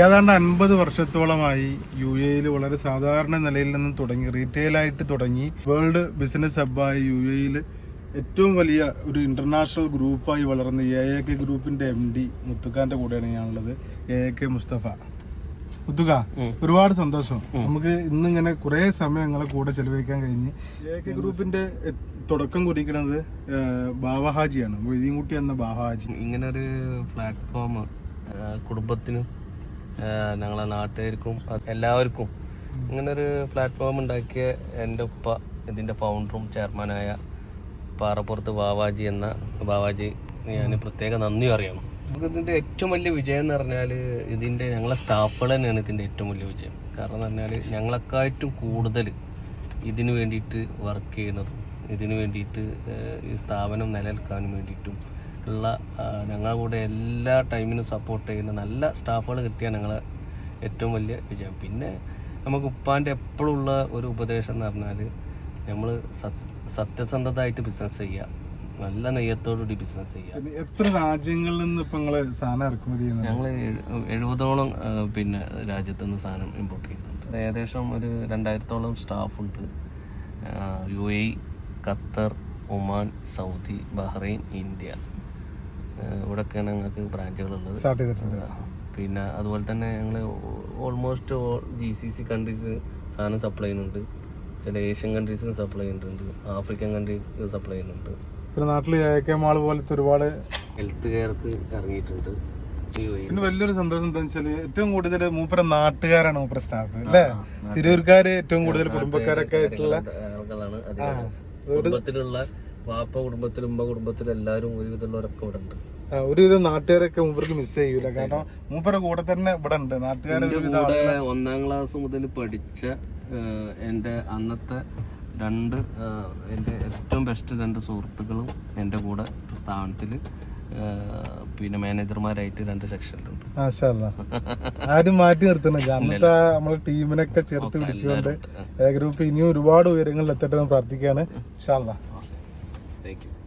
ഏതാണ്ട് അൻപത് വർഷത്തോളമായി യു എയിൽ വളരെ സാധാരണ നിലയിൽ നിന്ന് തുടങ്ങി റീറ്റെയിലായിട്ട് തുടങ്ങി. വേൾഡ് ബിസിനസ് ഹബ്ബായ യു എയിൽ ഏറ്റവും വലിയ ഒരു ഇന്റർനാഷണൽ ഗ്രൂപ്പായി വളർന്ന എ എ കെ ഗ്രൂപ്പിന്റെ എം ഡി മുത്തുക്കാന്റെ കൂടെയാണ് ഞാനുള്ളത്. A A K Musthafa. മുത്തുക ഒരുപാട് സന്തോഷം. നമുക്ക് ഇന്നിങ്ങനെ കുറെ സമയം നിങ്ങളെ കൂടെ ചെലവഴിക്കാൻ കഴിഞ്ഞ് എ കെ ഗ്രൂപ്പിന്റെ തുടക്കം കുറിക്കുന്നത് ബാവഹാജിയാണ്. മൊയ്തീൻകുട്ടി എന്ന ബാവഹാജി. ഇങ്ങനെ ഒരു പ്ലാറ്റ്ഫോം കുടുംബത്തിനും ഞങ്ങളെ നാട്ടുകാർക്കും എല്ലാവർക്കും ഇങ്ങനൊരു പ്ലാറ്റ്ഫോം ഉണ്ടാക്കിയ എന്റെ ഉപ്പ ഇതിന്റെ ഫൗണ്ടറും ചെയർമാനായ പാറപ്പുറത്ത് ബാവാജി എന്ന ബാവാജി ഞാൻ പ്രത്യേക നന്ദി അറിയണം നമുക്ക് ഇതിന്റെ ഏറ്റവും വലിയ വിജയം എന്ന് പറഞ്ഞാൽ ഇതിന്റെ ഞങ്ങളെ സ്റ്റാഫുകൾ തന്നെയാണ് ഇതിന്റെ ഏറ്റവും വലിയ വിജയം. കാരണം എന്ന് പറഞ്ഞാൽ ഞങ്ങളെക്കാട്ടും കൂടുതൽ ഇതിന് വേണ്ടിയിട്ട് വർക്ക് ചെയ്യുന്നതും ഇതിന് വേണ്ടിയിട്ട് ഈ സ്ഥാപനം നിലനിൽക്കാനും വേണ്ടിയിട്ടും ഉള്ള ഞങ്ങളുടെ കൂടെ എല്ലാ ടൈമിനും സപ്പോർട്ട് ചെയ്യുന്ന നല്ല സ്റ്റാഫുകൾ കിട്ടിയ ഞങ്ങൾ ഏറ്റവും വലിയ വിജയം. പിന്നെ നമുക്ക് ഉപ്പാന്റെ എപ്പോഴും ഉള്ള ഒരു ഉപദേശം എന്ന് പറഞ്ഞാൽ നമ്മൾ സത്യസന്ധതായിട്ട് ബിസിനസ് ചെയ്യുക. നല്ല നെയ്യത്തോടുകൂടി ബിസിനസ് ചെയ്യുക. എത്ര രാജ്യങ്ങളിൽ നിന്ന് ഇപ്പം നിങ്ങൾ സാധനം ഇറക്കുമതി ചെയ്യുന്നത്? ഞങ്ങൾ എഴുപതോളം പിന്നെ രാജ്യത്തു നിന്ന് സാധനം ഇമ്പോർട്ട് ചെയ്യുന്നുണ്ട്. ഏകദേശം ഒരു രണ്ടായിരത്തോളം സ്റ്റാഫുണ്ട് U A Qatar Oman Saudi Bahrain India. ഇവിടെയൊക്കെയാണ് ഞങ്ങൾക്ക് ബ്രാഞ്ചുകളുള്ളത്. സ്റ്റാർട്ട് ചെയ്തിട്ടുണ്ട്. പിന്നെ അതുപോലെ തന്നെ ഞങ്ങൾ almost G C C countries സാധനം സപ്ലൈ ചെയ്യുന്നുണ്ട്. ചില ഏഷ്യൻ കൺട്രീസിന് സപ്ലൈ ചെയ്യുന്നുണ്ട്. ആഫ്രിക്കൻ കൺട്രി സപ്ലൈ ചെയ്യുന്നുണ്ട്. പിന്നെ നാട്ടിൽ എ കെ മാൾ പോലത്തെ ഒരുപാട് ഹെൽത്ത് കെയർക്ക് ഇറങ്ങിയിട്ടുണ്ട്. പിന്നെ വലിയൊരു സന്തോഷം എന്താ വെച്ചാൽ ഏറ്റവും കൂടുതൽ മൂപ്പര നാട്ടുകാരാണ് മൂപ്പര സ്റ്റാഫ് അല്ലേ? തിരൂർക്കാര് ഏറ്റവും കൂടുതൽ കുടുംബക്കാരൊക്കെ ആയിട്ടുള്ള കുടുംബത്തിലുള്ള വാപ്പ കുടുംബത്തിലും ഉമ്മ കുടുംബത്തിലും എല്ലാവരും ഒരുവിധമുള്ളവരൊക്കെ ഇവിടെ ഉണ്ട് ഒരുവിധം നാട്ടുകാരൊക്കെ മൂപ്പർക്ക് മിസ് ചെയ്യൂല. കാരണം മൂപ്പരുടെ കൂടെ തന്നെ ഇവിടെ ഉണ്ട് നാട്ടുകാരെ എന്റെ ഒരുവിധം കൂടെ ഒന്നാം ക്ലാസ് മുതൽ പഠിച്ച എന്റെ എന്റെ അന്നത്തെ രണ്ട് എന്റെ എന്റെ ഏറ്റവും ബെസ്റ്റ് രണ്ട് സുഹൃത്തുക്കളും എന്റെ കൂടെ സ്ഥാപനത്തിൽ പിന്നെ മാനേജർമാരായിട്ട് രണ്ട് സെക്ഷനിലുണ്ട് ആരും മാറ്റി നിർത്തുന്നില്ല. അന്നത്തെ നമ്മളെ ടീമിനൊക്കെ ചേർത്ത് പിടിച്ചുകൊണ്ട് ഗ്രൂപ്പ് ഇനിയും ഒരുപാട് ഉയരങ്ങളിൽ എത്തട്ടെ എന്ന് പ്രാർത്ഥിക്കുകയാണ്. ഇൻഷാല്ലാ താങ്ക് യു